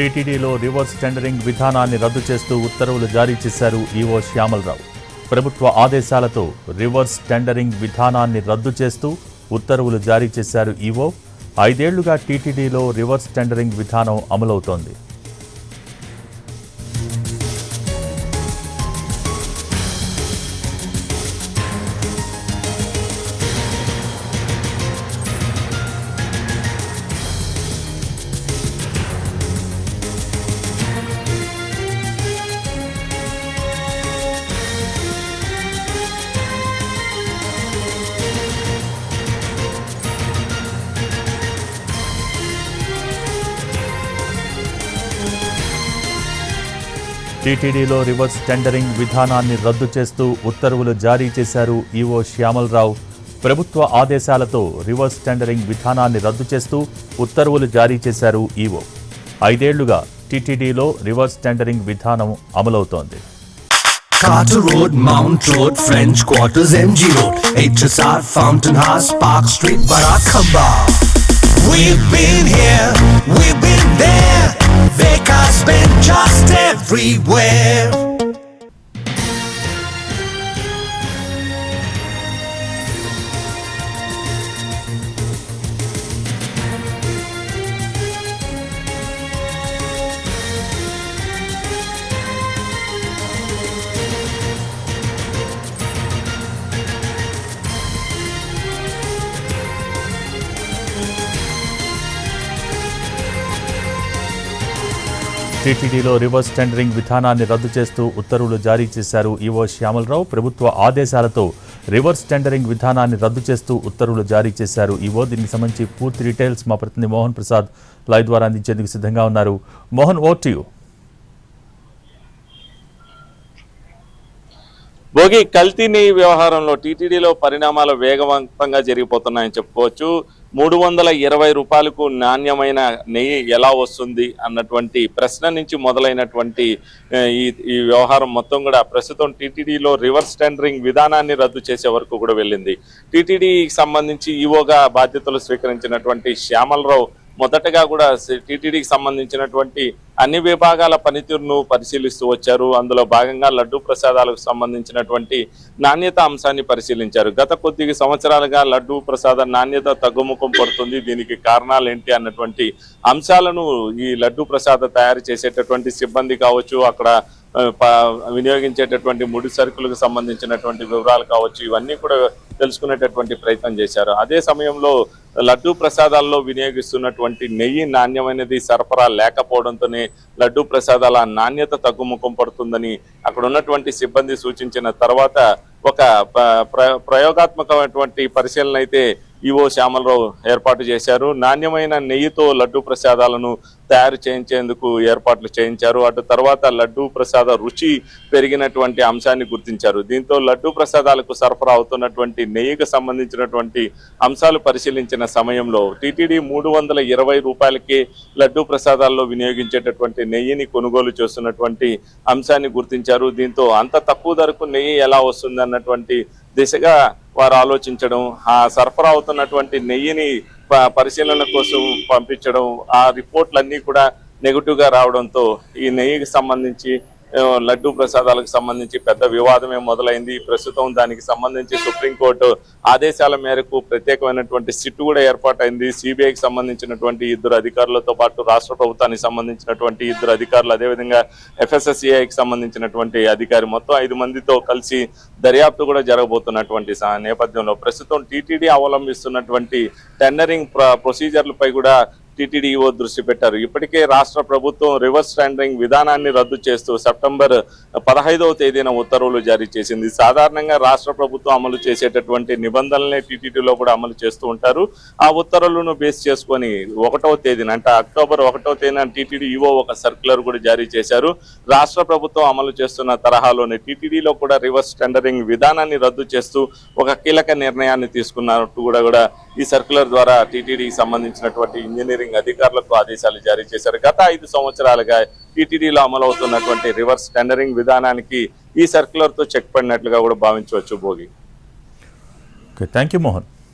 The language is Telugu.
టీటీడీలో రివర్స్ టెండరింగ్ విధానాన్ని రద్దు చేస్తూ ఉత్తర్వులు జారీ చేశారు ఈవో శ్యామలరావు. ప్రభుత్వ ఆదేశాలతో రివర్స్ టెండరింగ్ విధానాన్ని రద్దు చేస్తూ ఉత్తర్వులు జారీ చేశారు ఈవో. ఐదేళ్ళుగా టీటీడీలో రివర్స్ టెండరింగ్ విధానం అమలవుతోంది. టీటీడీలో రివర్స్ టెండరింగ్ విధానాన్ని రద్దు చేస్తూ ఉత్తర్వులు జారీ చేశారు ఈవో శ్యామలరావు ప్రభుత్వ ఆదేశాలతో రివర్స్ టెండరింగ్ విధానాన్ని రద్దు చేస్తూ ఉత్తర్వులు జారీ చేశారు ఈవో ఐదేళ్ళుగా టీటీడీలో రివర్స్ టెండరింగ్ విధానం అమలవుతోంది Carter Road, Mount Road, French Quarters, MG Road, HSR, Fountain House, Park Street, Barakamba. We've been here, we've been there. Been just everywhere. టీటీడీలో రివర్స్ టెండరింగ్ విధానాన్ని రద్దు చేస్తూ ఉత్తర్వులు జారీ చేశారు ఈవో శ్యామలరావు. ప్రభుత్వ ఆదేశాలతో రివర్స్ టెండరింగ్ విధానాన్ని రద్దు చేస్తూ ఉత్తర్వులు జారీ చేశారు ఈవో. దీనికి సంబంధించి పూర్తి డీటెయిల్స్ మా ప్రతినిధి మోహన్ ప్రసాద్ లైవ్ ద్వారా అందించేందుకు సిద్ధంగా ఉన్నారు. మోహన్ ఓ టు యూ భోగి కల్తీని వ్యవహారంలో టీటీడీలో పరిణామాలు వేగవంతంగా జరిగిపోతున్నాయని చెప్పుకోవచ్చు. మూడు వందల ఇరవై రూపాయలకు నాణ్యమైన నెయ్యి ఎలా వస్తుంది అన్నటువంటి ప్రశ్న నుంచి మొదలైనటువంటి ఈ ఈ వ్యవహారం మొత్తం కూడా ప్రస్తుతం టీటీడీలో రివర్స్ టెండరింగ్ విధానాన్ని రద్దు చేసే వరకు కూడా వెళ్ళింది. టీటీడీకి సంబంధించి ఈవోగా బాధ్యతలు స్వీకరించినటువంటి శ్యామలరావు మొదటగా కూడా టీటీడీకి సంబంధించినటువంటి అన్ని విభాగాల పనితీరును పరిశీలిస్తూ వచ్చారు. అందులో భాగంగా లడ్డూ ప్రసాదాలకు సంబంధించినటువంటి నాణ్యత అంశాన్ని పరిశీలించారు. గత కొద్ది సంవత్సరాలుగా లడ్డూ ప్రసాద నాణ్యత తగ్గుముఖం పడుతుంది. దీనికి కారణాలు ఏంటి అన్నటువంటి అంశాలను ఈ లడ్డూ ప్రసాద తయారు చేసేటటువంటి సిబ్బంది కావచ్చు అక్కడ ప- వినియోగించేటటువంటి ముడి సరుకులకు సంబంధించినటువంటి వివరాలు కావచ్చు ఇవన్నీ కూడా తెలుసుకునేటటువంటి ప్రయత్నం చేశారు. అదే సమయంలో లడ్డూ ప్రసాదాల్లో వినియోగిస్తున్నటువంటి నెయ్యి నాణ్యమైనది సరఫరా లేకపోవడంతోనే లడ్డూ ప్రసాదాల నాణ్యత తగ్గుముఖం పడుతుందని అక్కడ ఉన్నటువంటి సిబ్బంది సూచించిన తర్వాత ఒక ప్ర- ప్రయోగాత్మకమైనటువంటి పరిశీలన అయితే ఈవో శ్యామలరావు ఏర్పాటు చేశారు. నాణ్యమైన నెయ్యితో లడ్డు ప్రసాదాలను తయారు చేయించేందుకు ఏర్పాట్లు చేయించారు. అటు తర్వాత లడ్డు ప్రసాద రుచి పెరిగినటువంటి అంశాన్ని గుర్తించారు. దీంతో లడ్డు ప్రసాదాలకు సరఫరా అవుతున్నటువంటి నెయ్యికి సంబంధించినటువంటి అంశాలు పరిశీలించిన సమయంలో టీటీడీ మూడు వందల ఇరవై రూపాయలకి లడ్డు ప్రసాదాల్లో వినియోగించేటటువంటి నెయ్యిని కొనుగోలు చేస్తున్నటువంటి అంశాన్ని గుర్తించారు. దీంతో అంత తక్కువ ధరకు నెయ్యి ఎలా వస్తుంది అన్నటువంటి దిశగా వారు ఆలోచించడం ఆ సరఫరా అవుతున్నటువంటి నెయ్యిని ప- పరిశీలన కోసం పంపించడం ఆ రిపోర్ట్లన్నీ కూడా నెగిటివ్గా రావడంతో ఈ నెయ్యికి సంబంధించి లడ్డూ ప్రసాదాలకు సంబంధించి పెద్ద వివాదమే మొదలైంది. ప్రస్తుతం దానికి సంబంధించి సుప్రీంకోర్టు ఆదేశాల మేరకు ప్రత్యేకమైనటువంటి సిట్ కూడా ఏర్పాటైంది. సిబిఐకి సంబంధించినటువంటి ఇద్దరు అధికారులతో పాటు రాష్ట్ర ప్రభుత్వానికి సంబంధించినటువంటి ఇద్దరు అధికారులు అదేవిధంగా ఎఫ్ఎస్ఎస్ఏఐకి సంబంధించినటువంటి అధికారి మొత్తం ఐదు మందితో కలిసి దర్యాప్తు కూడా జరగబోతున్నటువంటి నేపథ్యంలో ప్రస్తుతం టీటీడీ అవలంబిస్తున్నటువంటి టెండరింగ్ ప్రొసీజర్లపై కూడా టీటీడీఓ దృష్టి పెట్టారు. ఇప్పటికే రాష్ట్ర ప్రభుత్వం రివర్స్ టెండరింగ్ విధానాన్ని రద్దు చేస్తూ సెప్టెంబర్ పదహైదవ తేదీన ఉత్తర్వులు జారీ చేసింది. సాధారణంగా రాష్ట్ర ప్రభుత్వం అమలు చేసేటటువంటి నిబంధనలనే టీటీడీలో కూడా అమలు చేస్తూ ఉంటారు. ఆ ఉత్తర్వులను బేస్ చేసుకొని ఒకటవ తేదీన అంటే అక్టోబర్ ఒకటవ తేదీన టీటీడీఈఓ ఒక సర్క్యులర్ కూడా జారీ చేశారు. రాష్ట్ర ప్రభుత్వం అమలు చేస్తున్న తరహాలోనే టీటీడీలో కూడా రివర్స్ టెండరింగ్ విధానాన్ని రద్దు చేస్తూ ఒక కీలక నిర్ణయాన్ని తీసుకున్నట్టు కూడా కూడా ఈ సర్క్యులర్ ద్వారా టీటీడీకి సంబంధించినటువంటి ఇంజనీరింగ్ అధికారులకు ఆదేశాలు జారీ చేశారు. గత ఐదు సంవత్సరాలుగా టీటీడీలో అమలవుతున్నటువంటి రివర్స్ టెండరింగ్ విధానానికి ఈ సర్క్యులర్తో చెక్ పడినట్లుగా కూడా భావించవచ్చు భోగి. Thank you Mohan